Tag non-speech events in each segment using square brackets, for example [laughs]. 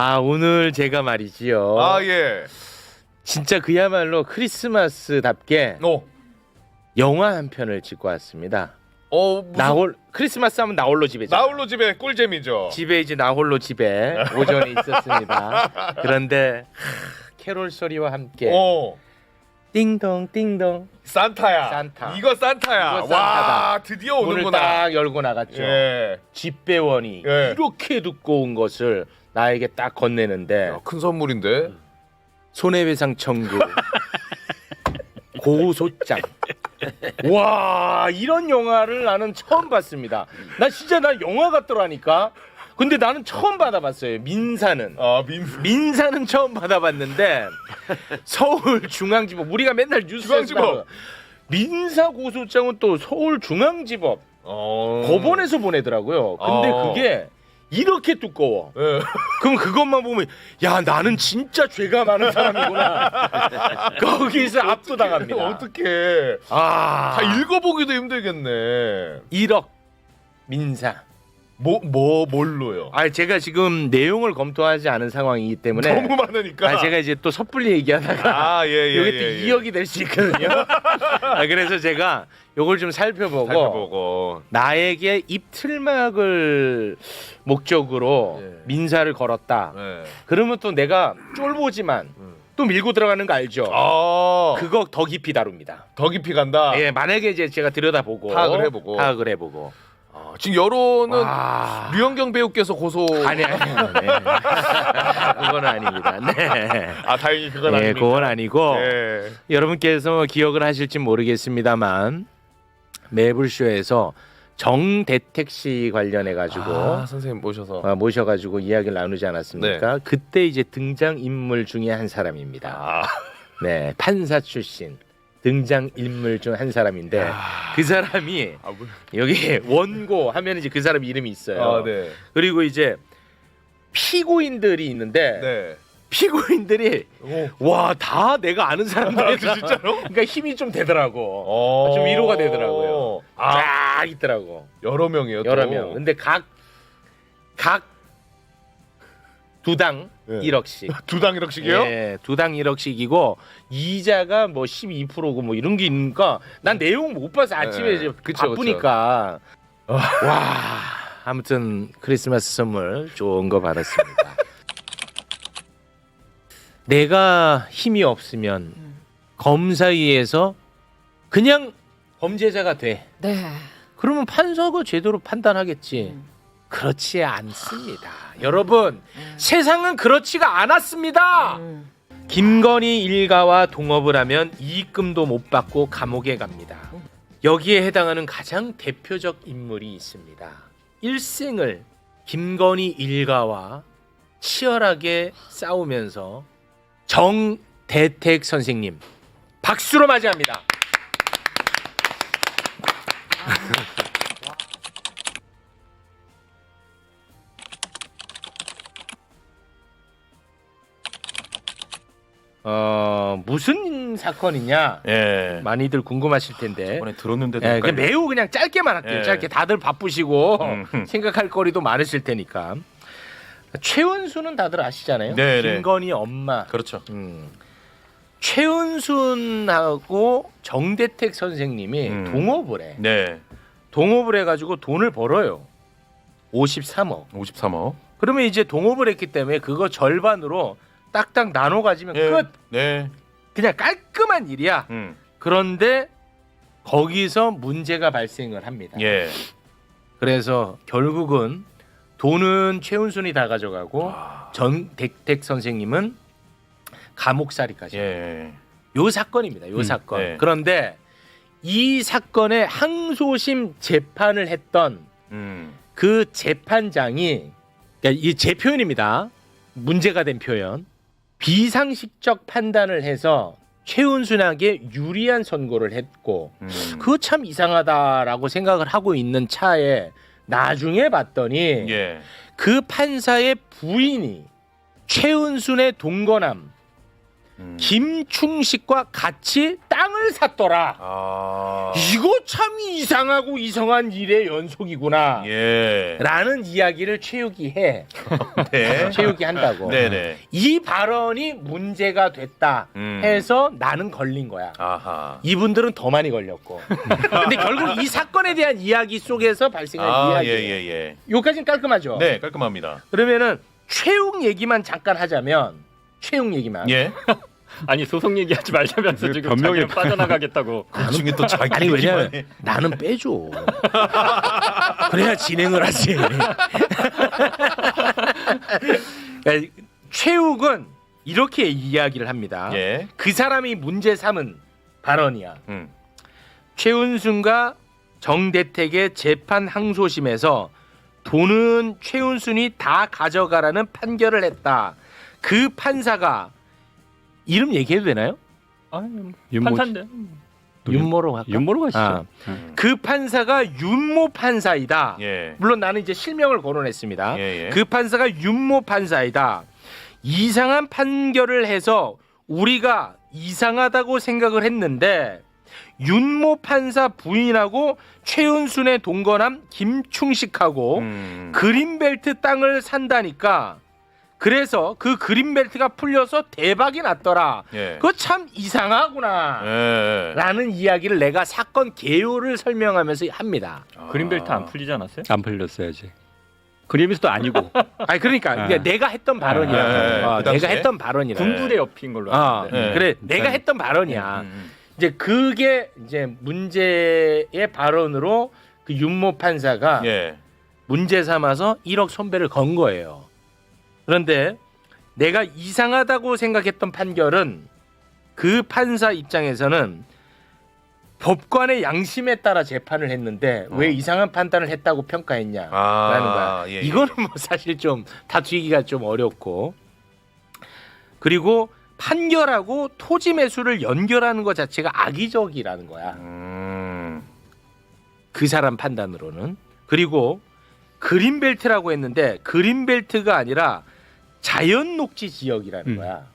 아 오늘 제가 말이지요. 아 예. 진짜 그야말로 크리스마스답게 어. 영화 한 편을 찍고 왔습니다. 어 무슨 나홀 크리스마스 하면 나홀로 집에죠. 나홀로 집에 꿀잼이죠. 집에 이제 나홀로 집에 오전에 있었습니다. [laughs] 그런데 하, 캐롤 소리와 함께 어. 띵동 띵동 산타야. 산타. 이거 산타야. 이거 와 산타다. 드디어 문을 오는구나. 딱 열고 나갔죠. 예. 집배원이 예. 이렇게 두꺼운 것을 나에게 딱 건네는데 야, 큰 선물인데. 손해배상 청구 [laughs] 고소장 와 이런 영화를 나는 처음 봤습니다 나 진짜 나 영화 같더라니까 근데 나는 처음 받아봤어요 민사는 아 민. 민사는 처음 받아봤는데 서울중앙지법 우리가 맨날 뉴스에서 중앙지법. 민사 고소장은 또 서울중앙지법 어. 법원에서 보내더라고요 근데 어. 그게 이렇게 두꺼워 예. 그럼 그것만 보면 야 나는 진짜 죄가 많은 사람이구나 [laughs] 거기서 압도당합니다 어떻게? 아 다 읽어보기도 힘들겠네. 1억 민사 뭐 뭐 뭘로요? 아 제가 지금 내용을 검토하지 않은 상황이기 때문에 너무 많으니까. 아, 제가 이제 또 섣불리 얘기하다가 아, 예, 예, 이게 예, 또 예. 2억이 될 수 있거든요 아, 그래서 제가 요걸 좀 살펴보고, 살펴보고. 나에게 입틀막을 목적으로 예. 민사를 걸었다 예. 그러면 또 내가 쫄보지만 음. 또 밀고 들어가는 거 알죠 아. 그거 더 깊이 다룹니다. 더 깊이 간다. 예, 만약에 이제 제가 들여다보고 파악을 해보고. 파악을 해보고. 아, 지금 여론은 와. 류현경 배우께서 고소. 아니 아니 아니. 네. [laughs] 그건 아닙니다. 네. 아 다행히 그건 예, 아닙니다. 그건 아니고 예. 여러분께서 기억을 하실지 모르겠습니다만 매불쇼에서 정대택 씨 관련해 가지고 아, 선생님 모셔서. 어, 모셔가지고 이야기를 나누지 않았습니까? 그때 이제 등장 인물 중에 한 사람입니다. 아. 네, 판사 출신 등장 인물 중 한 사람인데 그 사람이 아, 뭐. 여기 원고 하면 이제 그 사람 이름이 있어요. 아, 네. 그리고 이제 피고인들이 있는데 네. 피고인들이 오. 와 다 내가 아는 아, 사람들이 진짜로? 그러니까 힘이 좀 되더라고. 어. 좀 위로가 되더라고요. 아, 쫙 있더라고. 여러 명이요. 또. 여러 명. 근데 각 각 두당 네. 1억씩. [laughs] 두 당 1억씩이요? 예, 두당 1억씩이고 이자가 뭐 12%고 뭐 이런 게 있으니까 난 내용 못 봐서 아침에 네, 이제 그쵸, 바쁘니까 와 아무튼 크리스마스 선물 좋은 거 받았습니다. [laughs] 내가 힘이 없으면 검사위에서 그냥 범죄자가 돼. 네. 그러면 판사가 제대로 판단하겠지. 음. 그렇지 않습니다. 여러분, 세상은 그렇지가 않았습니다. 음. 김건희 일가와 동업을 하면 이익금도 못 받고 감옥에 갑니다. 여기에 해당하는 가장 대표적 인물이 있습니다. 일생을 김건희 일가와 치열하게 싸우면서 정대택 선생님 박수로 맞이합니다. 어 무슨 사건이냐 예. 많이들 궁금하실 텐데 이번에 들었는데도 예, 헷갈려. 그냥 매우 그냥 짧게만 할게요. 예. 짧게 다들 바쁘시고 음. [laughs] 생각할 거리도 많으실 테니까 최은수는 다들 아시잖아요. 네, 네. 김건희 엄마. 그렇죠. 음. 최은순하고 정대택 선생님이 음. 동업을 해. 네. 동업을 해가지고 돈을 벌어요. 53억. 53억. 그러면 이제 동업을 했기 때문에 그거 절반으로 딱딱 나눠 가지면 끝. 네. 그냥 깔끔한 일이야. 음. 그런데 거기서 문제가 발생을 합니다. 예. 그래서 결국은 돈은 최은순이 다 가져가고 아. 전택택 선생님은 감옥살이까지. 예. 요 사건입니다. 요 음, 사건. 네. 그런데 이 사건의 항소심 재판을 했던 음. 그 재판장이 그러니까 이제 표현입니다. 문제가 된 표현. 비상식적 판단을 해서 최은순에게 유리한 선고를 했고 음. 그거 참 이상하다라고 생각을 하고 있는 차에 나중에 봤더니 음. 김충식과 같이 땅을 샀더라. 아. 이거 참 이상하고 이상한 일의 연속이구나. 예. 라는 이야기를 최욱이 해. [laughs] 네. [laughs] 최욱이 한다고. 네네. 이 발언이 문제가 됐다 음. 해서 나는 걸린 거야. 아하. 이분들은 더 많이 걸렸고. [laughs] 근데 결국 이 사건에 대한 이야기 속에서 발생한 아, 이야기. 예, 예, 예. 여기까지는 깔끔하죠. 네, 깔끔합니다. 그러면은 최욱 얘기만 잠깐 하자면 최욱 얘기만. 예. 아니 소송 얘기하지 말자면서 지금 변명이 자기는 빠져나가겠다고. [laughs] 나중에 또 자기 아니 왜냐면 얘기만 해. 나는 빼줘. 그래야 진행을 하지. [laughs] 그러니까 최욱은 이렇게 이야기를 합니다. 예. 그 사람이 문제 삼은 발언이야. 음. 최은순과 정대택의 재판 항소심에서 돈은 최은순이 다 가져가라는 판결을 했다. 그 판사가 이름 얘기해도 되나요? 아, 윤모 판사인데. 윤모로 할까? 윤모로 가시죠. 아. 음. 그 판사가 윤모 판사이다. 예. 물론 나는 이제 실명을 거론했습니다. 예, 예. 그 판사가 윤모 판사이다. 이상한 판결을 해서 우리가 이상하다고 생각을 했는데 윤모 판사 부인하고 최은순의 동거남 김충식하고 음. 그린벨트 땅을 산다니까 그래서 그 그린벨트가 풀려서 대박이 났더라. 예. 그거 참 이상하구나. 예. 라는 이야기를 내가 사건 개요를 설명하면서 합니다. 아. 그린벨트 안 풀리지 않았어요? 안 풀렸어야지. 그림에서도 아니고. [laughs] 아니 그러니까 아. 이게 내가 했던 발언이야. 네, 어, 그 당시에? 내가 했던 발언이라. 군부대 옆인 걸로 아, 아는데. 네. 그래 음, 내가 음. 했던 발언이야. 음, 이제 그게 이제 문제의 발언으로 그 윤모 판사가 음. 예. 문제 삼아서 1억 손배를 건 거예요. 그런데 내가 이상하다고 생각했던 판결은 그 판사 입장에서는 법관의 양심에 따라 재판을 했는데 왜 어. 이상한 판단을 했다고 평가했냐? 아, 라는 거야. 예, 예. 이거는 뭐 사실 좀 다투기가 좀 어렵고 그리고 판결하고 토지 매수를 연결하는 것 자체가 악의적이라는 거야. 음. 그 사람 판단으로는 그리고 그린벨트라고 했는데 그린벨트가 아니라 자연 녹지 지역이라는 음. 거야.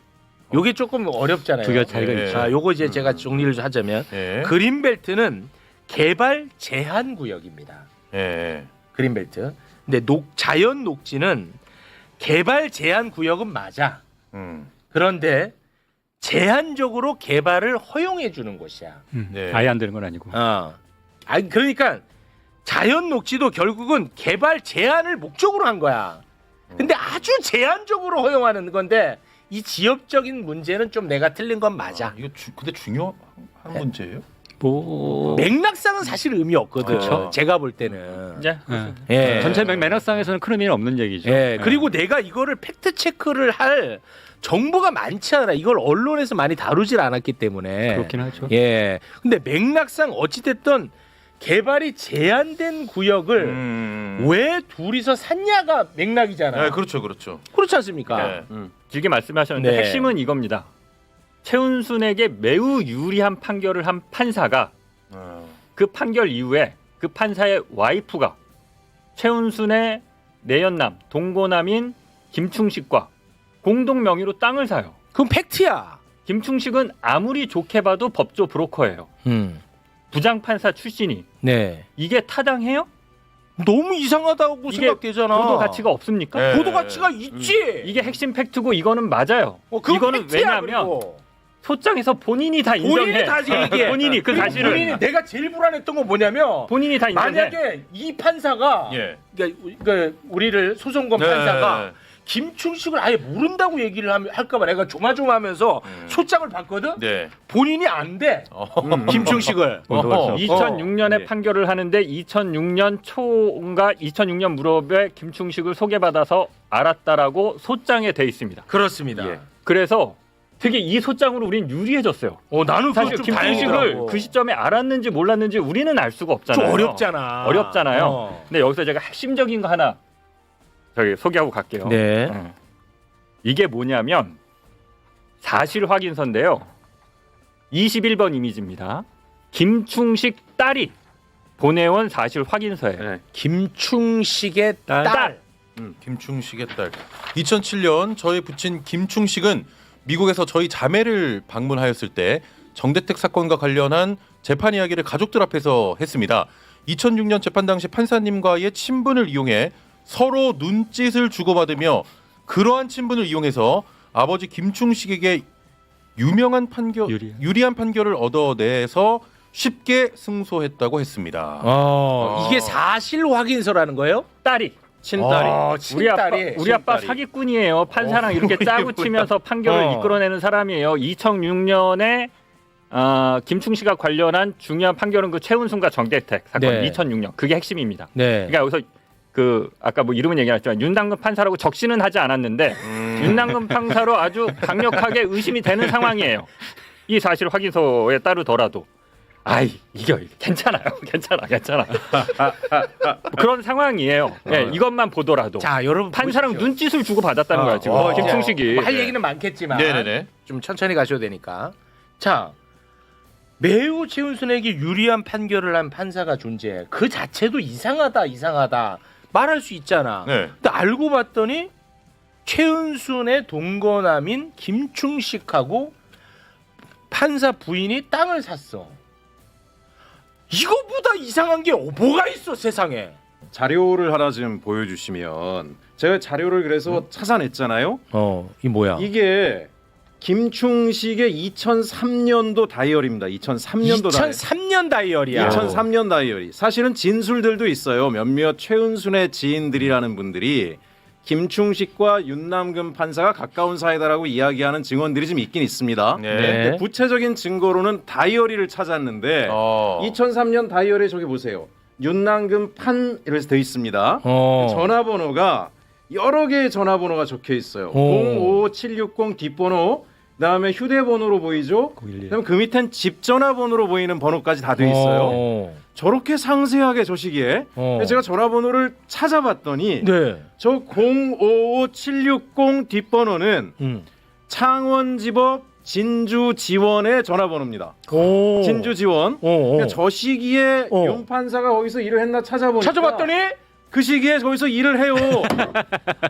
요게 조금 어렵잖아요. 두 개가 차이가 예. 있죠. 자, 요거 이제 음. 제가 정리를 좀 하자면 예. 그린벨트는 개발 제한 구역입니다. 예. 그린벨트. 근데 녹 자연 녹지는 개발 제한 구역은 맞아. 음. 그런데 제한적으로 개발을 허용해 주는 곳이야. 음. 네. 아예 안 되는 건 아니고. 어. 아니 그러니까 자연 녹지도 결국은 개발 제한을 목적으로 한 거야. 근데 아주 제한적으로 허용하는 건데 이 지역적인 문제는 좀 내가 틀린 건 맞아. 아, 이거 주, 근데 중요한 문제예요? 뭐 맥락상은 사실 의미 없거든. 그렇죠. 제가 볼 때는. 이제 예. 예. 전체 맥- 매너상에서는 큰 의미는 없는 얘기죠. 예. 그리고 내가 이거를 팩트 체크를 할 정보가 많지 않아. 이걸 언론에서 많이 다루질 않았기 때문에. 그렇긴 하죠. 예. 근데 맥락상 어찌됐든 개발이 제한된 구역을 음. 왜 둘이서 샀냐가 맥락이잖아. 네, 그렇죠, 그렇죠. 그렇지 않습니까? 네. 음, 길게 말씀하셨는데 네. 핵심은 이겁니다. 최은순에게 매우 유리한 판결을 한 판사가 어. 그 판결 이후에 그 판사의 와이프가 최은순의 내연남 동고남인 김충식과 공동 명의로 땅을 사요. 그건 팩트야. 김충식은 아무리 좋게 봐도 법조 브로커예요. 음. 부장 판사 출신이 네. 이게 타당해요? 너무 이상하다고 이게 생각되잖아. 보도 가치가 없습니까? 네. 보도 가치가 있지. 이게 핵심 팩트고 이거는 맞아요. 어, 그건 이거는 팩트야, 왜냐하면 그리고. 소장에서 본인이 다 인정해. 본인이 다 얘기해. [laughs] 본인이 그 그리고 사실을 본인이 내가 제일 불안했던 건 뭐냐면 본인이 다 인정해. 만약에 이 판사가 예. 그러니까 우- 그러니까 우리를 소송권 네. 판사가 김충식을 아예 모른다고 얘기를 할까봐 내가 조마조마하면서 음. 소장을 봤거든. 네. 본인이 안 돼. 어. 김충식을. 보도가 어허. 없어. 2006년에 네. 판결을 하는데 2006년 초인가 2006년 무렵에 김충식을 소개받아서 알았다라고 소장에 돼 있습니다. 그렇습니다. 예. 그래서 되게 이 소장으로 우린 유리해졌어요. 어 나는 사실 그거 좀 김충식을 다행이더라고. 그 시점에 알았는지 몰랐는지 우리는 알 수가 좀 없잖아요. 어렵잖아. 어렵잖아요. 어. 근데 여기서 제가 핵심적인 거 하나 저기 소개하고 갈게요. 네. 어. 이게 뭐냐면 사실 확인서인데요. 21번 이미지입니다. 김충식 딸이 보내온 사실 확인서예요. 김충식의 딸. 딸. 음, 김충식의 딸. 2007년 저의 부친 김충식은 미국에서 저희 자매를 방문하였을 때 정대택 사건과 관련한 재판 이야기를 가족들 앞에서 했습니다. 2006년 재판 당시 판사님과의 친분을 이용해 서로 눈짓을 주고받으며 그러한 친분을 이용해서 아버지 김충식에게 유명한 판결 유리한. 유리한 판결을 얻어내서 쉽게 승소했다고 했습니다. 어, 이게 사실 확인서라는 거예요? 딸이 친딸이 어, 우리 아빠 친딸이. 우리 아빠 친딸이. 사기꾼이에요. 판사랑 이렇게 짜고 치면서 판결을 어. 이끌어내는 사람이에요. 2006년에 어, 김충식과 관련한 중요한 판결은 그 최은순과 정대택 사건 네. 2006년 그게 핵심입니다. 네. 그러니까 여기서 그 아까 뭐 이름은 얘기했지만 윤당근 판사라고 적시는 하지 않았는데 음. 윤당근 판사로 아주 강력하게 [laughs] 의심이 되는 상황이에요. 이 사실 확인서에 따르더라도 아이 이겨 괜찮아요, [laughs] 괜찮아, 괜찮아. [laughs] 그런 상황이에요. 예, 이것만 보더라도 자, 여러분 판사랑 보십시오. 눈짓을 주고 받았다는 어, 거야 지금 어, 김충식이. 뭐할 얘기는 많겠지만 네네네. 좀 천천히 가셔도 되니까. 자, 매우 최은순에게 유리한 판결을 한 판사가 존재해. 그 자체도 이상하다, 이상하다 말할 수 있잖아. 네. 근데 알고 봤더니 최은순의 동거남인 김충식하고 판사 부인이 땅을 샀어. 이거보다 이상한 게 뭐가 있어 세상에? 자료를 하나 좀 보여주시면 제가 자료를 그래서 찾아냈잖아요. 어, 이 뭐야? 이게 김충식의 2003년도 다이어리입니다. 2003년도 다이어리. 2003년 다이어리야. 2003년 다이어리. 사실은 진술들도 있어요. 몇몇 최은순의 지인들이라는 분들이 김충식과 윤남근 판사가 가까운 사이다라고 이야기하는 증언들이 좀 있긴 있습니다. 네. 네. 근데 구체적인 증거로는 다이어리를 찾았는데 어. 2003년 다이어리 저기 보세요. 윤남근 판 이렇게 돼 있습니다. 어. 전화번호가 여러 개의 전화번호가 적혀 있어요. 오. 05760 뒷번호, 그다음에 휴대번호로 보이죠. 011. 그다음 그 밑엔 집 전화번호로 보이는 번호까지 다 돼 있어요. 어. 저렇게 상세하게 저 시기에 어. 제가 전화번호를 찾아봤더니 네. 저 055760 뒷번호는 음. 창원지법 진주지원의 전화번호입니다. 오. 진주지원. 어, 어. 그러니까 저 시기에 어. 윤 판사가 거기서 일을 했나 찾아보니까 찾아봤더니 그 시기에 거기서 일을 해요. [laughs]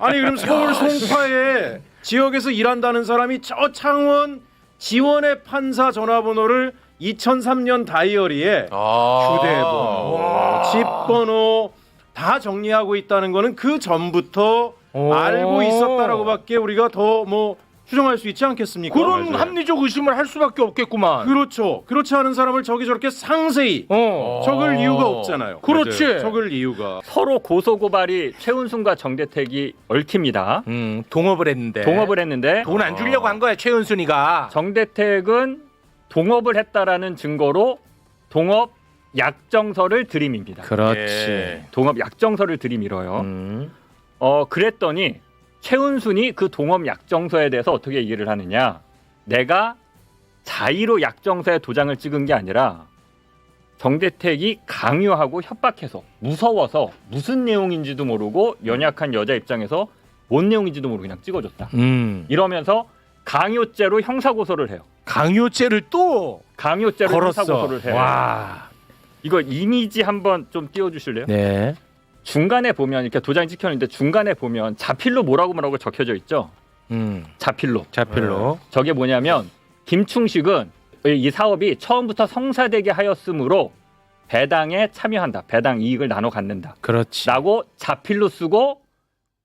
아니 그럼 서울 송파에 지역에서 일한다는 사람이 저 창원 지원의 판사 전화번호를 2003년 다이어리에 아. 휴대번호, 집번호 다 정리하고 있다는 거는 그 전부터 오. 알고 있었다라고밖에 우리가 더 뭐 추정할 수 있지 않겠습니까? 그런 맞아요. 합리적 의심을 할 수밖에 없겠구만. 그렇죠. 그렇지 않은 사람을 저기 저렇게 상세히 어. 적을 어. 이유가 없잖아요. 그렇지. 적을 이유가 서로 고소 고발이 최은순과 정대택이 얽힙니다. 음, 동업을 했는데. 동업을 했는데 돈 안 주려고 한 거야 최은순이가. 정대택은 동업을 했다라는 증거로 동업 약정서를 들이밉니다. 그렇지. 예. 동업 약정서를 들이밀어요. 음. 어 그랬더니 최은순이 그 동업 약정서에 대해서 어떻게 얘기를 하느냐? 내가 자의로 약정서에 도장을 찍은 게 아니라 정대택이 강요하고 협박해서 무서워서 무슨 내용인지도 모르고 연약한 여자 입장에서 뭔 내용인지도 모르고 그냥 찍어줬다. 음. 이러면서 강요죄로 형사고소를 해요. 강요죄를 또 강요죄로 걸었어. 형사고소를 해요. 와. 이거 이미지 한번 좀 띄워주실래요? 네. 중간에 보면 이렇게 도장이 찍혀있는데 중간에 보면 자필로 뭐라고 뭐라고 적혀져 있죠. 음. 자필로. 자필로. 저게 뭐냐면 김충식은 이 사업이 처음부터 성사되게 하였으므로 배당에 참여한다. 배당 이익을 나눠 갖는다. 그렇지. 라고 자필로 쓰고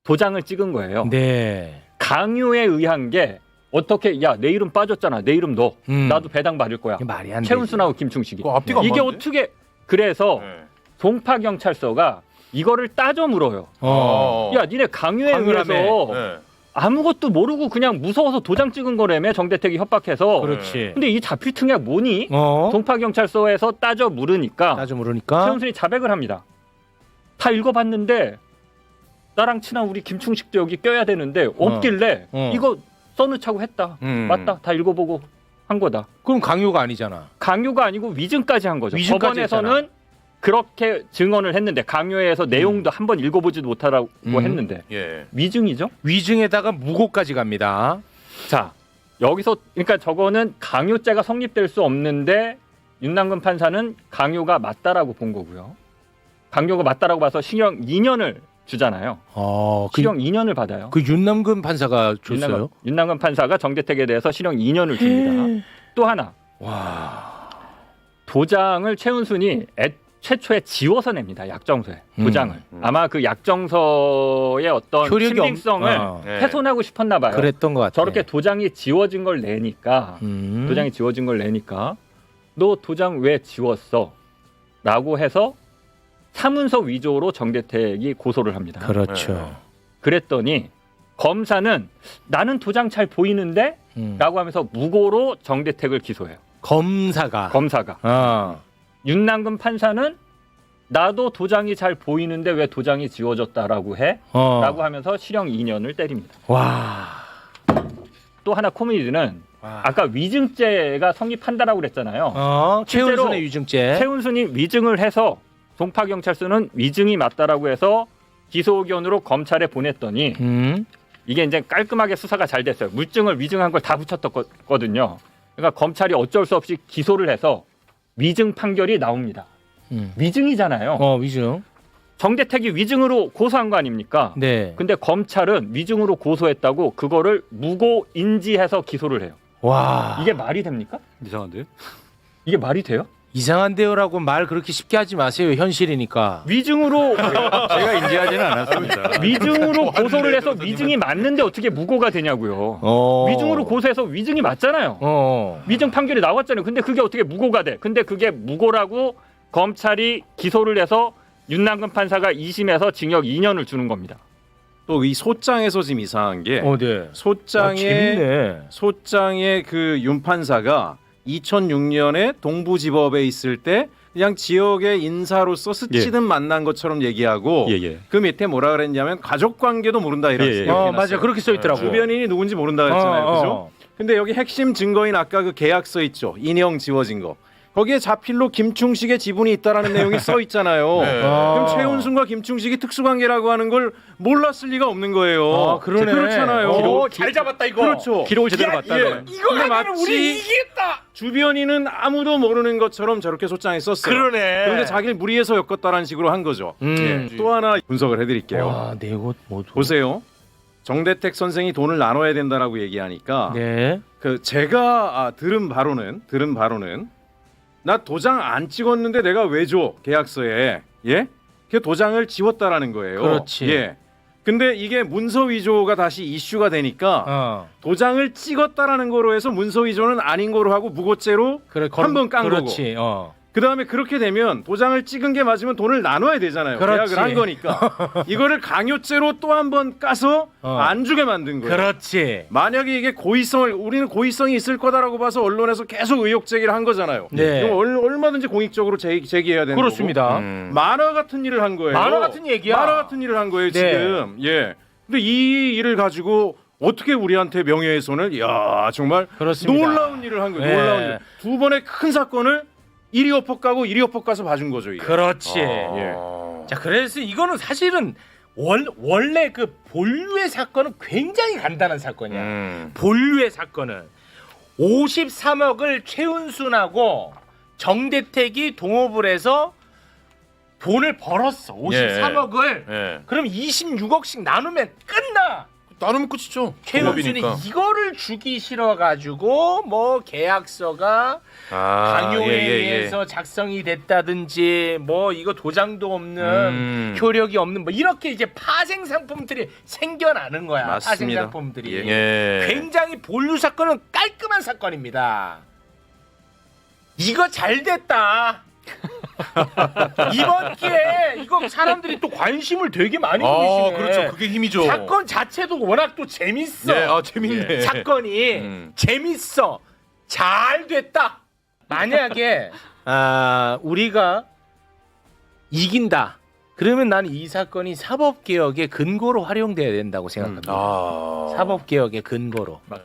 도장을 찍은 거예요. 네. 강요에 의한 게 어떻게 야 내 이름 빠졌잖아. 내 이름 넣어. 음. 나도 배당 받을 거야. 이게 말이 안 돼. 최은순하고 김충식이. 그거 앞뒤가 안 이게 맞는데? 어떻게 그래서 네. 동파 경찰서가 이거를 따져 물어요. 어. 야, 니네 강요에 강요라며. 의해서 네. 아무것도 모르고 그냥 무서워서 도장 찍은 거라며 정대택이 협박해서. 그렇지. 근데 이 자필 특약 뭐니? 어. 동파 경찰서에서 따져 물으니까 따져 물으니까. 최은순이 자백을 합니다. 다 읽어봤는데 나랑 친한 우리 김충식도 여기 껴야 되는데 없길래 어. 이거 써놓자고 했다. 음. 맞다. 다 읽어보고 한 거다. 그럼 강요가 아니잖아. 강요가 아니고 위증까지 한 거죠. 위증까지 법원에서는 그렇게 증언을 했는데 강요에서 내용도 한 번 읽어보지도 못하라고 음. 했는데 예. 위증이죠. 위증에다가 무고까지 갑니다. 자 여기서 그러니까 저거는 강요죄가 성립될 수 없는데 윤남근 판사는 강요가 맞다라고 본 거고요. 강요가 맞다라고 봐서 징역 2년을 주잖아요. 어, 그, 실형 2년을 받아요. 그 윤남근 판사가 줬어요? 윤남근, 윤남근 판사가 정대택에 대해서 실형 2년을 줍니다. 또 하나 와. 도장을 최은순이 애, 최초에 지워서 냅니다. 약정서에 도장을. 음. 아마 그 약정서의 어떤 효력이 없- 신빙성을 어, 네. 훼손하고 싶었나 봐요. 그랬던 것 같아. 저렇게 도장이 지워진 걸 내니까 음. 도장이 지워진 걸 내니까 너 도장 왜 지웠어? 라고 해서 사문서 위조로 정대택이 고소를 합니다. 그렇죠. 네. 그랬더니 검사는 나는 도장 잘 보이는데? 음. 라고 하면서 무고로 정대택을 기소해요. 검사가. 검사가. 어. 윤남근 판사는 나도 도장이 잘 보이는데 왜 도장이 지워졌다라고 해? 어. 라고 하면서 실형 2년을 때립니다. 와. 또 하나 코미디는 와. 아까 위증죄가 성립한다라고 그랬잖아요. 어, 최은순의 유증죄. 최은순이 위증을 해서 동파 경찰서는 위증이 맞다라고 해서 기소 의견으로 검찰에 보냈더니 음. 이게 이제 깔끔하게 수사가 잘 됐어요. 물증을 위증한 걸 다 붙였거든요. 그러니까 검찰이 어쩔 수 없이 기소를 해서 위증 판결이 나옵니다. 음. 위증이잖아요. 어, 위증. 정대택이 위증으로 고소한 거 아닙니까? 네. 근데 검찰은 위증으로 고소했다고 그거를 무고 인지해서 기소를 해요. 와. 이게 말이 됩니까? 이상한데요? 이게 말이 돼요? 이상한데요라고 말 그렇게 쉽게 하지 마세요. 현실이니까. 위증으로 [laughs] 제가 인지하지는 않았습니다. 위증으로 [laughs] 고소를 해서 위증이 맞는데 어떻게 무고가 되냐고요. 어. 위증으로 고소해서 위증이 맞잖아요. 어. 위증 판결이 나왔잖아요. 근데 그게 어떻게 무고가 돼? 근데 그게 무고라고 검찰이 기소를 해서 윤남근 판사가 2심에서 징역 2년을 주는 겁니다. 또 이 소장에서 지금 이상한 게 어, 네. 아, 소장에 재밌네. 소장의 그 윤 판사가 2006년에 동부지법에 있을 때 그냥 지역의 인사로서 스치듯 만난 것처럼 얘기하고 예, 예. 그 밑에 뭐라 그랬냐면 가족 관계도 모른다 이런 예, 예. 어. 맞아. 그렇게 써 있더라고. 주변인이 누군지 모른다 그랬잖아요. 어, 그죠? 어. 근데 여기 핵심 증거인 아까 그 계약서 있죠. 인형 지워진 거. 거기에 자필로 김충식의 지분이 있다라는 내용이 [laughs] 써 있잖아요. 네. 아. 그럼 최훈순과 김충식이 특수관계라고 하는 걸 몰랐을 리가 없는 거예요. 아, 그러네. 그렇잖아요. 어, 잘 잡았다 이거. 그렇죠. 기록을 제대로 야, 봤다. 예. 이거 근데 하면 마치- 우리 이기겠다. 주변인은 아무도 모르는 것처럼 저렇게 소장에 썼어요. 그러네. 그런데 자기를 무리해서 엮었다라는 식으로 한 거죠. 음. 예. 또 하나 분석을 해드릴게요. 와, 내곳 모두. 보세요. 정대택 선생이 돈을 나눠야 된다라고 얘기하니까 네. 그 제가 아, 들은 바로는 들은 바로는 나 도장 안 찍었는데 내가 왜 줘 계약서에 예? 그 도장을 지웠다라는 거예요. 그렇지. 예. 근데 이게 문서 위조가 다시 이슈가 되니까 어. 도장을 찍었다라는 거로 해서 문서 위조는 아닌 거로 하고 무고죄로 그래 한번깐 그렇지. 어. 그 다음에 그렇게 되면 도장을 찍은 게 맞으면 돈을 나눠야 되잖아요. 그렇지. 계약을 한 거니까 [laughs] 이거를 강요죄로 또 한 번 까서 어. 안 주게 만든 거예요. 그렇지. 만약에 이게 고의성을 우리는 고의성이 있을 거다라고 봐서 언론에서 계속 의혹 제기를 한 거잖아요. 네. 이거 얼- 얼마든지 공익적으로 제기, 제기해야 되는 그렇습니다. 음. 거고. 만화 같은 일을 한 거예요. 만화 같은 얘기야. 만화 같은 일을 한 거예요 네. 지금. 예. 근데 이 일을 가지고 어떻게 우리한테 명예훼손을? 야 정말 그렇습니다. 놀라운 일을 한 거예요. 네. 놀라운 일. 두 번의 큰 사건을 이리 엎어 까고 이리 엎어 까서 봐준 거죠. 이게. 그렇지. 예. 자, 그래서 이거는 사실은 원, 원래 그 본류의 사건은 굉장히 간단한 사건이야. 음. 본류의 사건은 53억을 최은순하고 정대택이 동업을 해서 돈을 벌었어. 53억을. 예. 그럼 26억씩 나누면 끝나. 나누면 끝이죠. 최은순이 동업이니까. 이거를 주기 싫어 가지고 뭐 계약서가 아, 강요에 예, 예, 예. 의해서 작성이 됐다든지 뭐 이거 도장도 없는 음. 효력이 없는 뭐 이렇게 이제 파생 상품들이 생겨나는 거야. 파생 맞습니다. 상품들이. 예. 굉장히 본류 사건은 깔끔한 사건입니다. 이거 잘 됐다. 이번 기회에 이거 사람들이 또 관심을 되게 많이 아, 보이시네. 그렇죠. 그게 힘이죠. 사건 자체도 워낙 또 재밌어. 네, 아 재밌네. 사건이 음. 재밌어. 잘 됐다. 만약에 아, 우리가 이긴다. 그러면 나는 이 사건이 사법 개혁의 근거로 활용돼야 된다고 생각합니다. 아. 사법 개혁의 근거로. 맞-